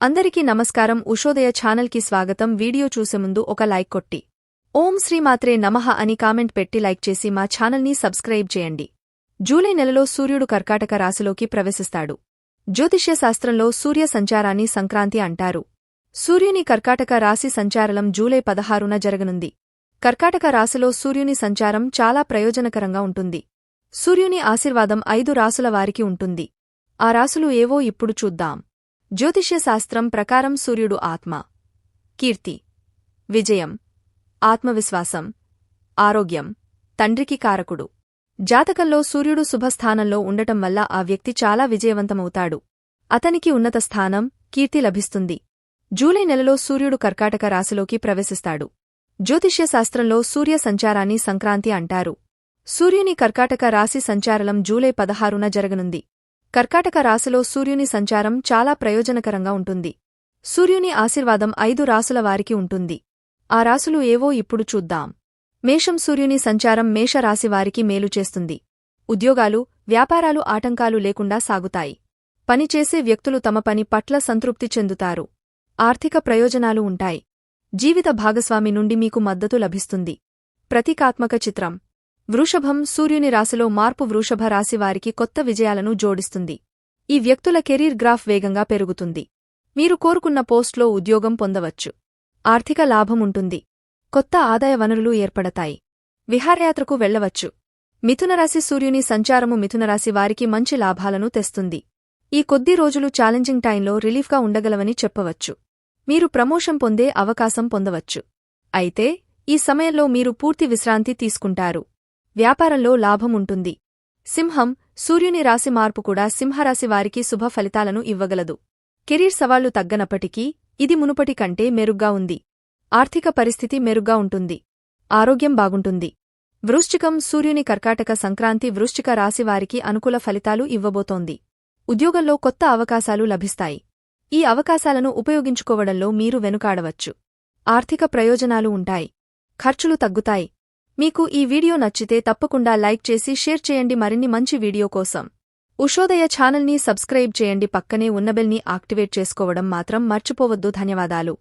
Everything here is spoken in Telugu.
అందరికీ నమస్కారం. ఉషోదయ ఛానల్కి స్వాగతం. వీడియో చూసే ముందు ఒక లైక్ కొట్టి. ఓం శ్రీమాత్రే నమః అని కామెంట్ పెట్టి లైక్ చేసి మా ఛానల్ని సబ్స్క్రైబ్ చేయండి. జూలై నెలలో సూర్యుడు కర్కాటక రాశిలోకి ప్రవేశిస్తాడు. జ్యోతిష్య శాస్త్రంలో సూర్య సంచారాన్ని సంక్రాంతి అంటారు. సూర్యుని కర్కాటక రాశి సంచారలం జూలై పదహారున జరగనుంది. కర్కాటక రాశిలో సూర్యుని సంచారం చాలా ప్రయోజనకరంగా ఉంటుంది. సూర్యుని ఆశీర్వాదం ఐదు రాసుల వారికి ఉంటుంది. ఆ రాసులు ఏవో ఇప్పుడు చూద్దాం. జ్యోతిష్యశాస్త్రం ప్రకారం సూర్యుడు ఆత్మ. కీర్తి. విజయం. ఆత్మవిశ్వాసం. ఆరోగ్యం. తండ్రికి కారకుడు. జాతకంలో సూర్యుడు శుభస్థానంలో ఉండటం వల్ల ఆ వ్యక్తి చాలా విజయవంతమవుతాడు. అతనికి ఉన్నత స్థానం కీర్తి లభిస్తుంది. జూలై నెలలో సూర్యుడు కర్కాటక రాశిలోకి ప్రవేశిస్తాడు. జ్యోతిష్యశాస్త్రంలో సూర్య సంచారాన్ని సంక్రాంతి అంటారు. సూర్యుని కర్కాటక రాశి సంచారలం జూలై పదహారున జరగనుంది. కర్కాటక రాశిలో సూర్యుని సంచారం చాలా ప్రయోజనకరంగా ఉంటుంది. సూర్యుని ఆశీర్వాదం ఐదు రాసుల వారికి ఉంటుంది. ఆ రాసులు ఏవో ఇప్పుడు చూద్దాం. మేషం సూర్యుని సంచారం మేషరాశివారికి మేలు చేస్తుంది. ఉద్యోగాలు వ్యాపారాలు ఆటంకాలు లేకుండా సాగుతాయి. పనిచేసే వ్యక్తులు తమ పని పట్ల సంతృప్తి చెందుతారు. ఆర్థిక ప్రయోజనాలు ఉంటాయి. జీవిత భాగస్వామి నుండి మీకు మద్దతు లభిస్తుంది. ప్రతీకాత్మక చిత్రం. వృషభం సూర్యుని రాశిలో మార్పు వృషభ రాశి వారికి కొత్త విజయాలను జోడిస్తుంది. ఈ వ్యక్తుల కెరీర్ గ్రాఫ్ వేగంగా పెరుగుతుంది. మీరు కోరుకున్న పోస్ట్లో ఉద్యోగం పొందవచ్చు. ఆర్థిక లాభముంటుంది. కొత్త ఆదాయ వనరులు ఏర్పడతాయి. విహారయాత్రకు వెళ్ళవచ్చు మిథునరాశి సూర్యుని సంచారము మిథునరాశి వారికి మంచి లాభాలను తెస్తుంది. ఈ కొద్ది రోజులు ఛాలెంజింగ్ టైంలో రిలీఫ్గా ఉండగలవని చెప్పవచ్చు. మీరు ప్రమోషన్ పొందే అవకాశం పొందవచ్చు. అయితే ఈ సమయంలో మీరు పూర్తి విశ్రాంతి తీసుకుంటారు. వ్యాపారంలో లాభముంటుంది సింహం సూర్యుని రాశి మార్పు కూడా సింహరాశి వారికి శుభ ఫలితాలను ఇవ్వగలదు. కెరీర్ సవాళ్ళు తగ్గనప్పటికీ ఇది మునుపటి కంటే మెరుగ్గా ఉంది. ఆర్థిక పరిస్థితి మెరుగ్గా ఉంటుంది. ఆరోగ్యం బాగుంటుంది. వృశ్చికం సూర్యుని కర్కాటక సంక్రాంతి వృశ్చిక రాశివారికి అనుకూల ఫలితాలు ఇవ్వబోతోంది. ఉద్యోగంలో కొత్త అవకాశాలు లభిస్తాయి. ఈ అవకాశాలను ఉపయోగించుకోవడంలో మీరు వెనుకాడవచ్చు. ఆర్థిక ప్రయోజనాలు ఉంటాయి. ఖర్చులు తగ్గుతాయి. మీకు ఈ వీడియో నచ్చితే తప్పకుండా లైక్ చేసి షేర్ చేయండి మరిన్ని మంచి వీడియో కోసం. ఉషోదయ ఛానల్ని సబ్స్క్రైబ్ చేయండి పక్కనే ఉన్నబెల్ని యాక్టివేట్ చేసుకోవడం మాత్రం మర్చిపోవద్దు. ధన్యవాదాలు.